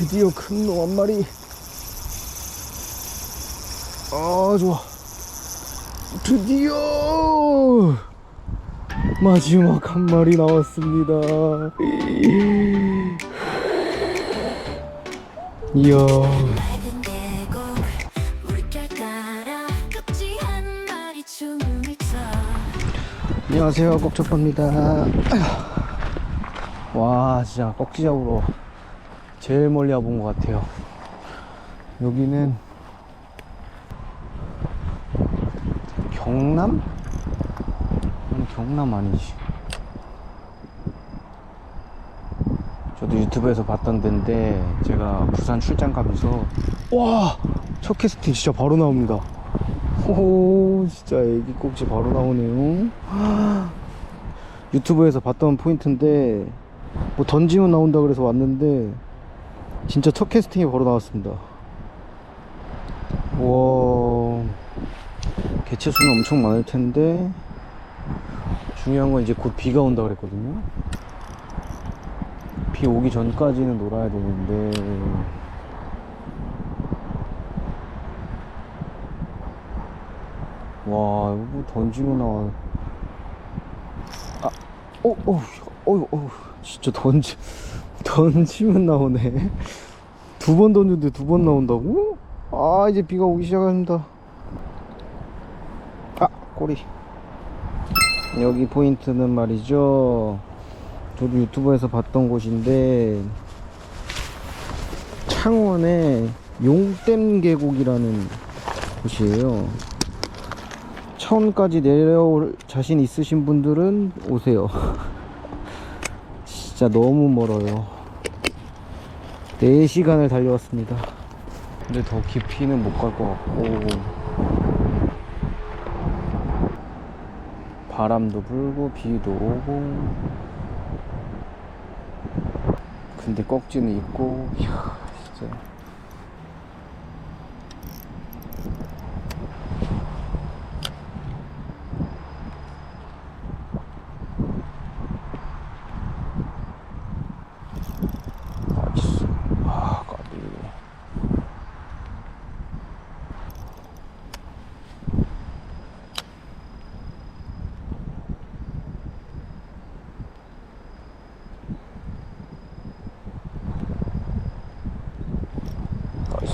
드디어 큰 놈 한 마리. 아, 좋아. 드디어 마지막 한 마리 나왔습니다. 이야. 안녕하세요 꼭초퍼입니다 와 진짜 꺽지 잡으러 제일 멀리 와본 것 같아요. 여기는 경남? 아니 경남 아니지. 저도 유튜브에서 봤던 데인데 제가 부산 출장 가면서 와 첫 캐스팅 진짜 바로 나옵니다. 오 진짜 애기 꼭지 바로 나오네요. 유튜브에서 봤던 포인트인데 뭐 던지면 나온다 그래서 왔는데 진짜 첫 캐스팅이 바로 나왔습니다. 와. 개체 수는 엄청 많을 텐데 중요한 건 이제 곧 비가 온다 그랬거든요. 비 오기 전까지는 놀아야 되는데. 와, 이거 뭐 던지고 나와. 아, 어, 어, 어, 어, 진짜 던지, 던지면 나오네. 두 번 던졌는데 두 번 나온다고? 아, 이제 비가 오기 시작합니다. 아, 꼬리. 여기 포인트는 말이죠. 저도 유튜브에서 봤던 곳인데, 창원의 용댐 계곡이라는 곳이에요. 천까지 내려올 자신 있으신 분들은 오세요. 진짜 너무 멀어요. 4시간을 달려왔습니다. 근데 더 깊이는 못 갈 것 같고, 바람도 불고, 비도 오고, 근데 꺽지는 있고, 이야, 진짜. 나이스. 아, 까비.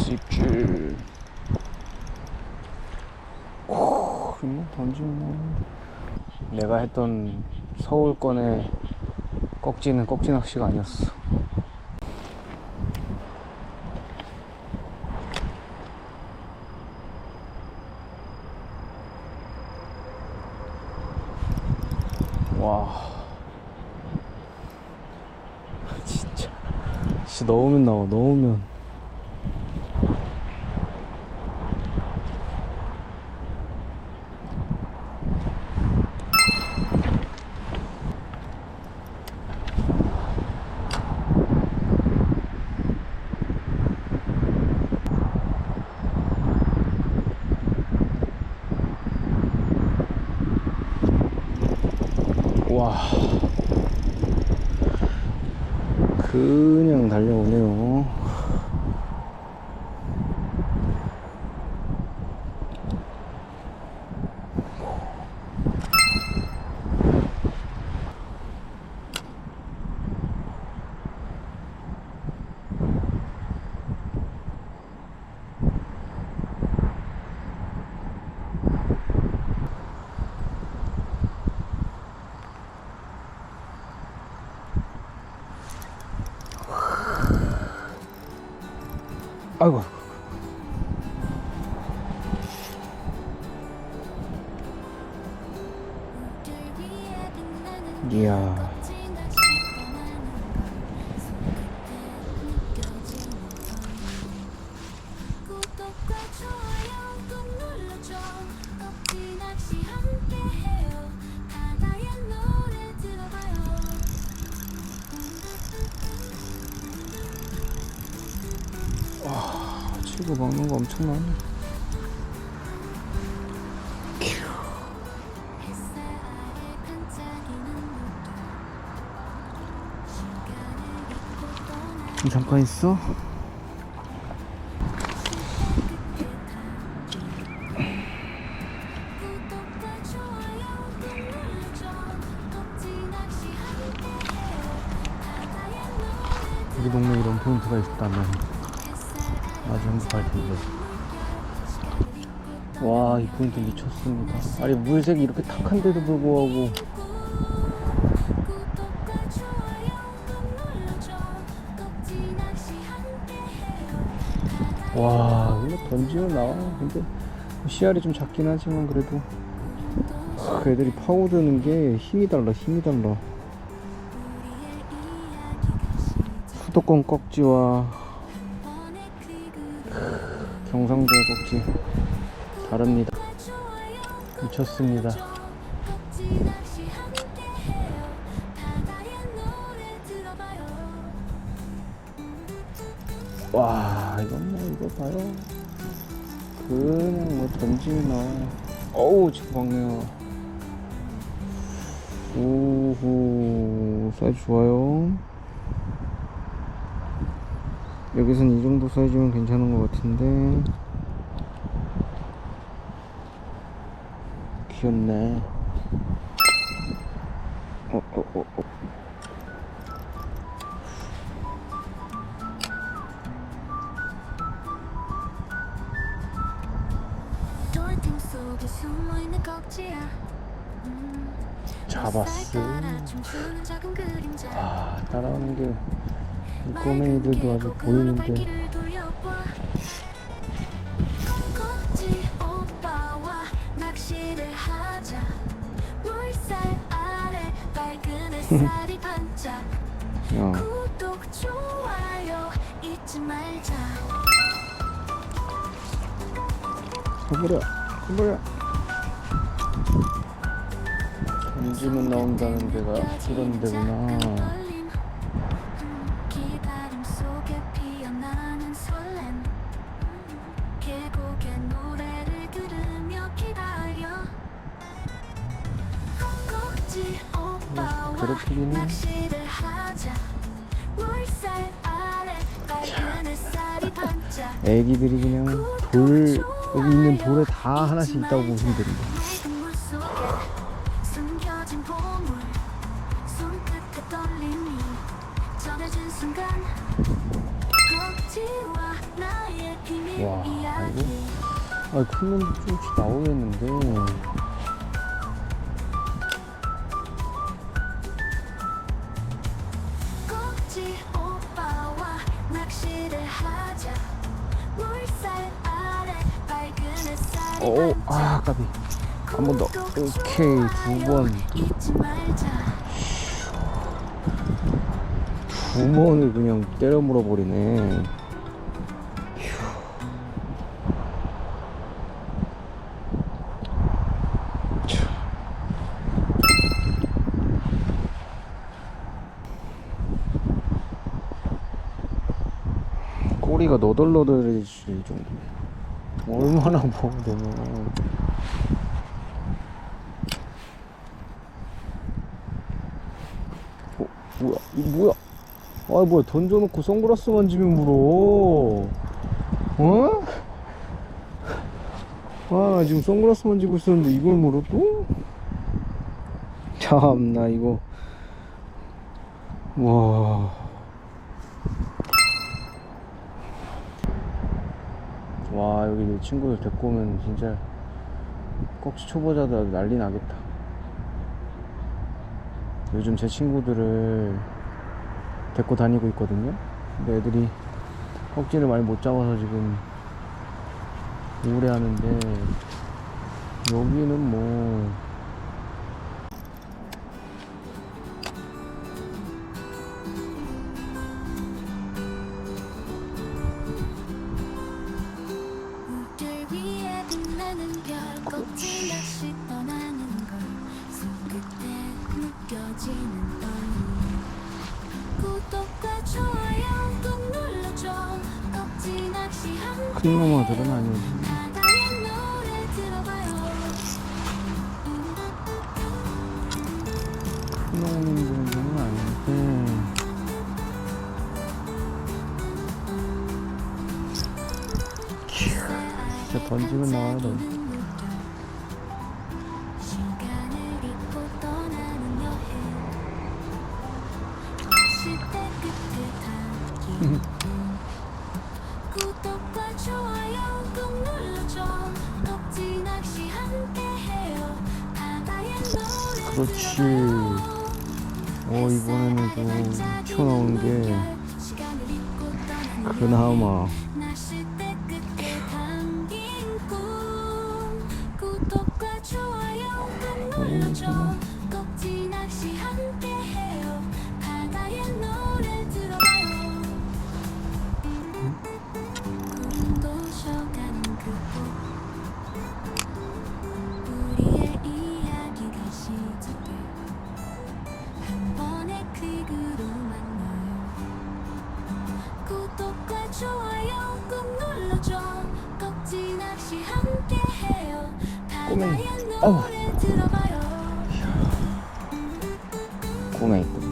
입질. 오, 이거 던지면. 내가 했던 서울권의 꺽지는 꺽지 낚시가 아니었어. 와 진짜 진짜 넣으면 나와 넣으면 와 그냥 달려오네요 아 치고 먹는 거 엄청나네. 잠깐 있어 와, 이 포인트 미쳤습니다. 아니, 물색이 이렇게 탁한데도 불구하고. 와 이거 던지면 나와. 근데 씨알이 좀 작긴 하지만 그래도. 그 애들이 파고드는 게 힘이 달라 힘이 달라. 수도권 꺽지와 경상도의 꺽지 다릅니다 미쳤습니다. 와 이건 뭐 이거 봐요. 그냥 뭐 던지면 나와 어우 지금 막네요. 오호 사이즈 좋아요. 여기선 이 정도 사이즈면 괜찮은 것 같은데 귀엽네. 어, 어, 어, 어. 음, 잡았어. 아 따라오는 게이 꼬맹이들도 아주 보이는데 말자 해버려 해버려. 던지면 나온다는 데가 이런 데구나 애기들이 그냥 돌 여기 있는 돌에 다 하나씩 있다고 보시면 됩니다. 와, 이야기 아큰 놈도 조금씩 나오겠는데 아 까비. 한 번 더. 오케이 두번. 잊지 말자 두 번을 그냥 때려 물어버리네. 꼬리가 너덜너덜해질 정도 얼마나 먹으면 어, 뭐야 이거 뭐야? 아 뭐야 던져놓고 선글라스 만지면 물어. 어? 아 지금 선글라스 만지고 있었는데 이걸 물어 또? 참나 이거. 와 와, 여기 내 친구들 데리고 오면 진짜 꺽지 초보자들 난리 나겠다. 요즘 제 친구들을 데리고 다니고 있거든요. 근데 애들이 꺽지를 많이 못 잡아서 지금 우울해 하는데 여기는 뭐 낚시 떠나는 걸 손끝에 느껴지는 떨림 구독과 좋아요 꾹 눌러줘. 낚시 함께 큰 놈아들은 아니거 그렇지. 어, 이번에는 좀 튀어나오는 게 그나마. 좋아요. 꼭 눌러줘. 꼭지 낚시 함께 해요. 바다의 어우. 노래 들어봐요. 꼬맹이 뜨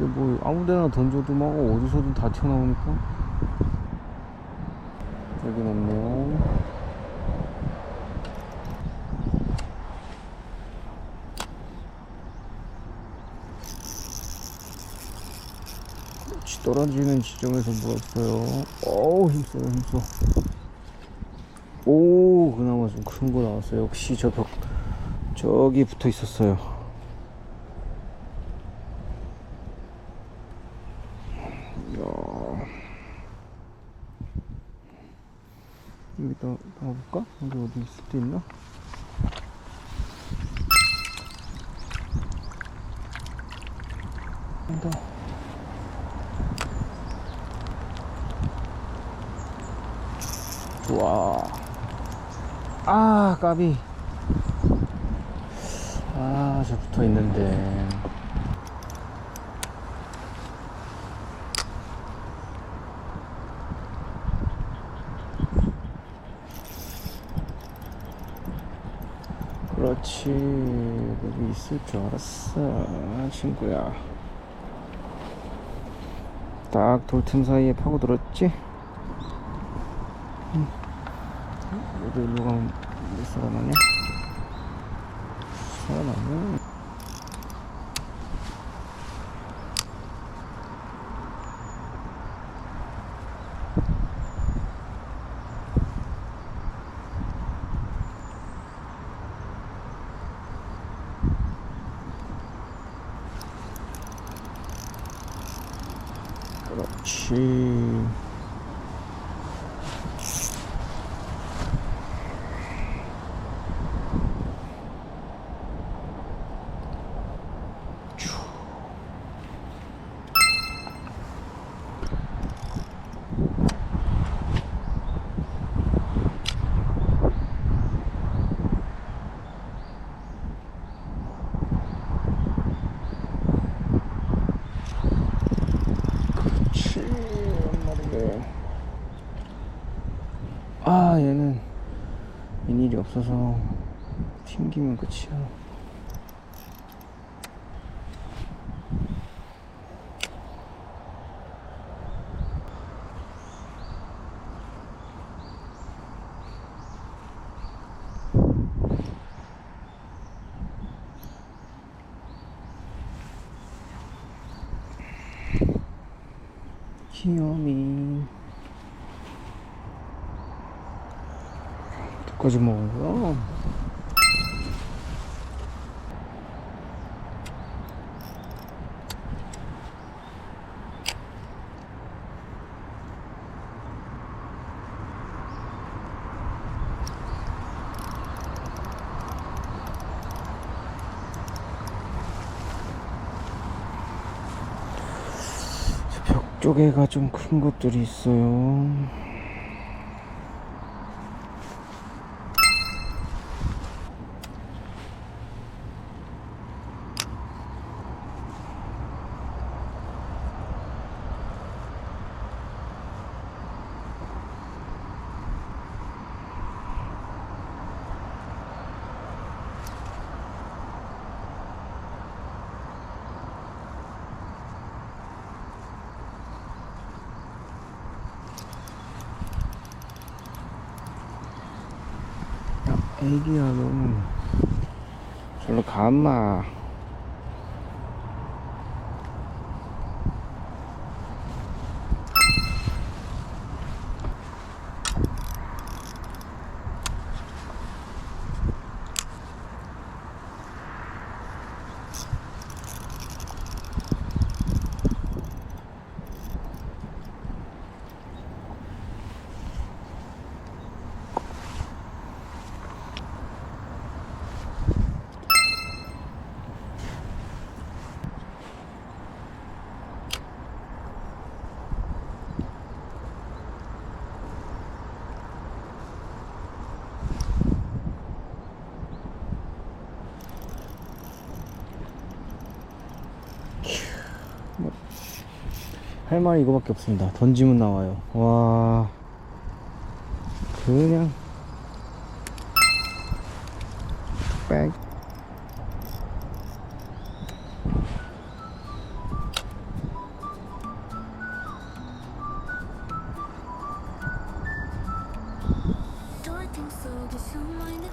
근데 뭐 아무데나 던져도 막 어디서든 다 튀어나오니까. 여긴 없네요 그렇지 떨어지는 지점에서 물었어요. 어우 힘써요 힘써. 오 그나마 좀 큰 거 나왔어요. 역시 저 벽 저기 붙어 있었어요 이야. 여기다 여기 어디 있을 때 있나? 한다. 좋아. 아, 까비. 아, 저 붙어 있는데. 그렇지. 여기 있을 줄 알았어, 친구야. 딱 돌 틈 사이에 파고들었지? 응. 너도 일로 가면 못 살아나냐? 살아나네. 그렇지. 그렇지. 엄마리게. 아, 얘는 인일이 없어서 튕기면 끝이야. 귀요미 어디까지 먹은 거야? 벽 쪽에가 좀 큰 것들이 있어요. 애기야 너무 절로 가마 할 말이 이거밖에 없습니다. 던지면 나와요. 와. 그냥.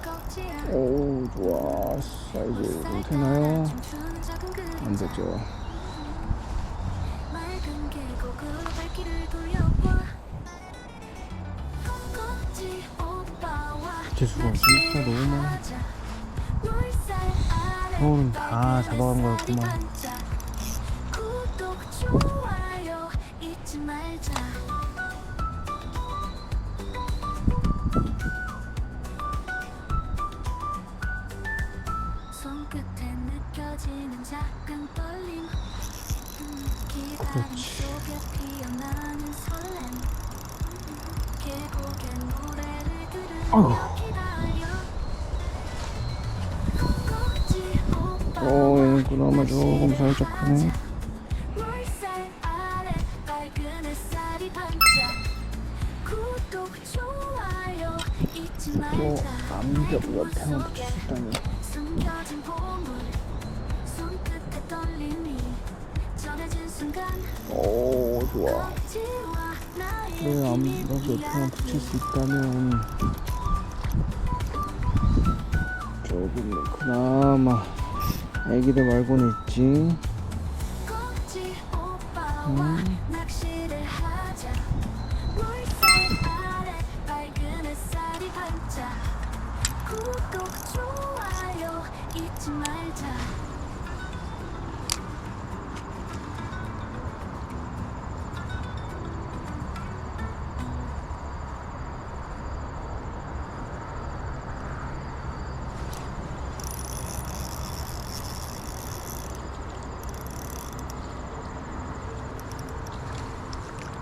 꼭지야 오 좋아. 사이즈 되나요? 안 되죠 개수가 진짜 너무 많아. 서울은 다 잡아간 거였구만. 좋 어 그나마 조금 살짝 잊지 또 암벽 옆에만 순간 오 좋아 내 암벽 옆에만 붙일 수 있다면 조금 그나마 애기들 말고는 있지 음.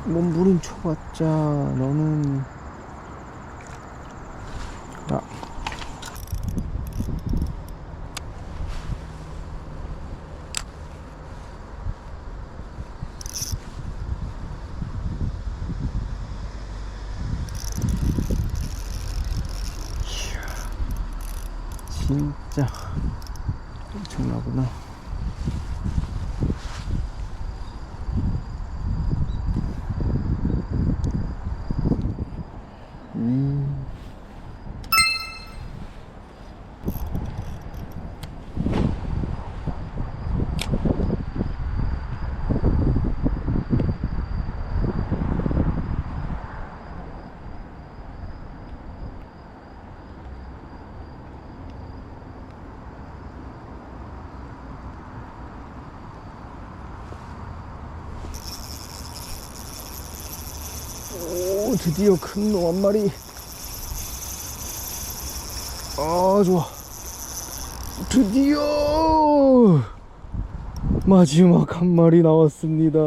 뭐 물은 쳐봤자 너는 야 이야, 진짜 엄청나구나 음. 오 드디어 큰 놈 한 마리 아 좋아. 드디어 마지막 한 마리 나왔습니다.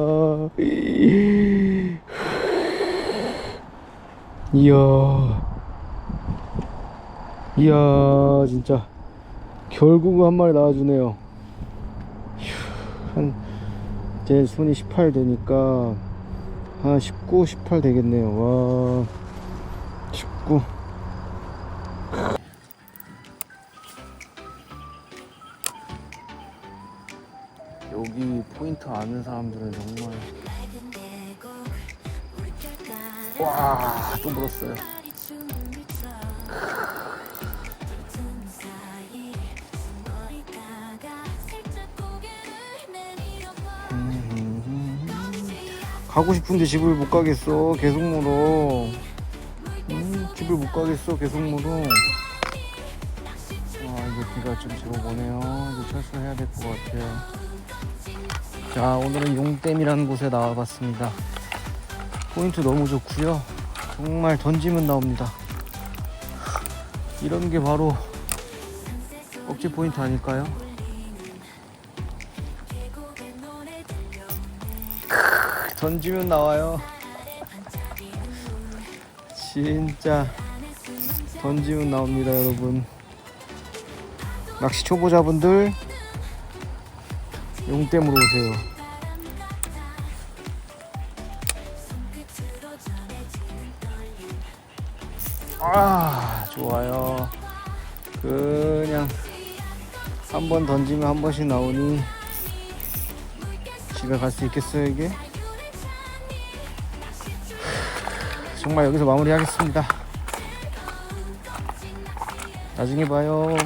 이야. 이야 진짜. 결국 한 마리 나와주네요. 휴, 한 이제 손이 18 되니까 한 19, 18 되겠네요. 와, 19. 여기 포인트 아는 사람들은 정말. 와, 또 물었어요. 음. 가고 싶은데 집을 못 가겠어 계속 물어. 음, 집을 못 가겠어 계속 물어. 아 이제 비가 좀 제법 오네요. 이제 철수해야 될 것 같아요. 자 오늘은 용댐이라는 곳에 나와봤습니다. 포인트 너무 좋고요. 정말 던지면 나옵니다. 이런 게 바로 억지 포인트 아닐까요? 던지면 나와요. 진짜 던지면 나옵니다 여러분. 낚시 초보자분들 용댐으로 오세요. 아 좋아요. 그냥 한 번 던지면 한 번씩 나오니 집에 갈 수 있겠어요 이게 정말 여기서 마무리하겠습니다. 나중에 봐요